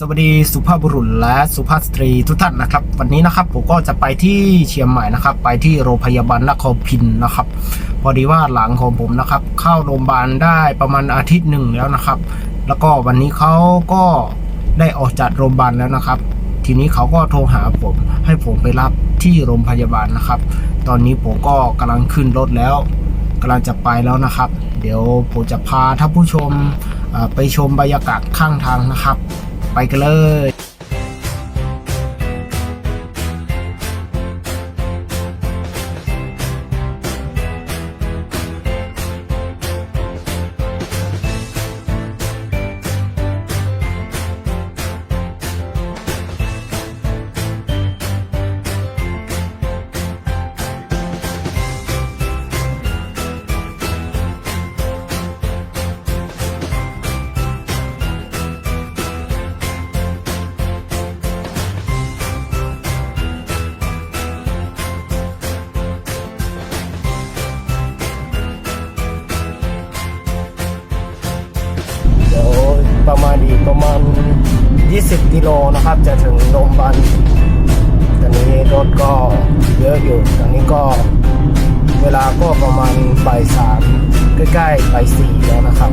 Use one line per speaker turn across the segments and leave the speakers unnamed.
สวัสดีสุภาพบุรุษและสุภาพสตรีทุกท่านนะครับ วันนี้นะครับผมก็จะไปที่เชียงใหม่นะครับ ไปที่โรงพยาบาลนครพินนะครับ พอดีว่าหลังของผมนะครับ เข้าโรงพยาบาลได้ประมาณอาทิตย์หนึ่งแล้วนะครับ แล้วก็วันนี้เขาก็ได้ออกจากโรงพยาบาลแล้วนะครับ ทีนี้เขาก็โทรหาผม ให้ผมไปรับที่โรงพยาบาลนะครับ ตอนนี้ผมก็กำลังขึ้นรถแล้วกำลังจะไปแล้วนะครับ เดี๋ยวผมจะพาท่านผู้ชมไปชมบรรยากาศข้างทางนะครับ ไปกันเลย ประมาณอีกประมาณ 20 กิโลนะครับ จะถึงโรงพยาบาลตอนนี้รถก็เยอะอยู่ตอนนี้ก็เวลาก็ประมาณบ่ายสามใกล้ๆบ่ายสี่แล้วนะครับ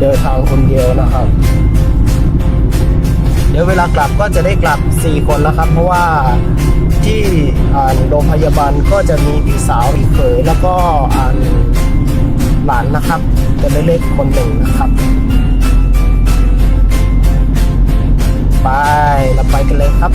เดินทางคนเดียวนะครับ เดี๋ยวเวลากลับก็จะได้กลับ 4 คนแล้วครับ เพราะว่าที่ โรงพยาบาลก็จะมีพี่สาวอีกเขยแล้วก็อ่าหลานนะครับจะเล็กๆคนหนึ่งนะครับ ไปเราไปกันเลยครับ